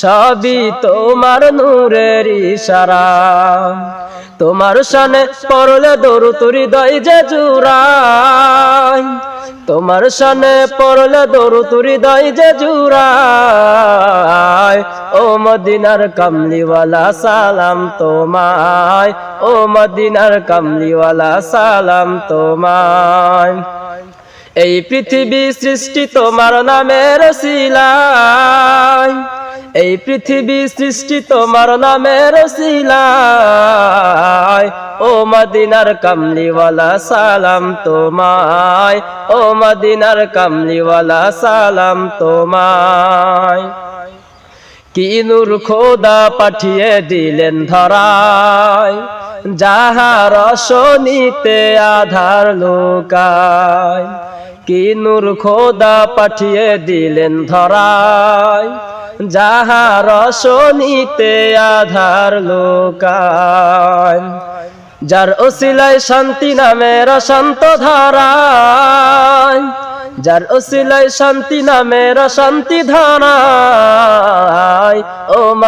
সবই তোমার নূরের ইশারা। তোমার সানে পড়লে দরু তুরি দই যে জুরাই তোমার সানে পড়লে দরু তুরি দই যে জুরাই ও মদিনার কমলিওয়ালা, সালাম তোমায়। ও মদিনার কমলিওয়ালা, সালাম তোমায়। এই পৃথিবী সৃষ্টি তোমার নামের শিলায়। এই পৃথিবী সৃষ্টি তোমার নামের শিলায়। ও মদিনার কমলিওয়ালা, সালাম তোমায়। ও মদিনার কমলিওয়ালা, সালাম তোমায়। কি নূর খোদা পাঠিয়ে দিলেন ধরায়, যাহার শনিতে আধার লোকায়। কি নূর খোদা পাঠিয়ে দিলেন ধরায় যাহার শনিতে আধার লোকায়, যার ওসিলায় শান্তি নামের শান্ত ধারায়, যার ওসিলায় শান্তি নামের শান্তি ধারায়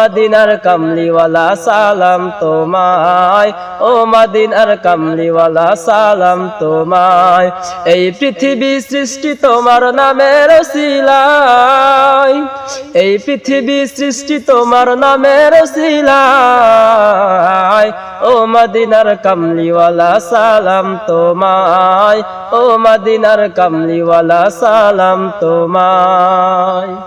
মদিনার কমলিওয়ালা, সালাম তোমায়। ও মদিনার কমলিওয়ালা, সালাম তোমায়। এই পৃথিবী সৃষ্টি তোমার নামের শিলায়। এই পৃথিবী সৃষ্টি তোমার নামের শিলায়। ও মদিনার কমলিওয়ালা, সালাম তোমায়। ও মদিনার কমলিওয়ালা, সালাম তোমায়।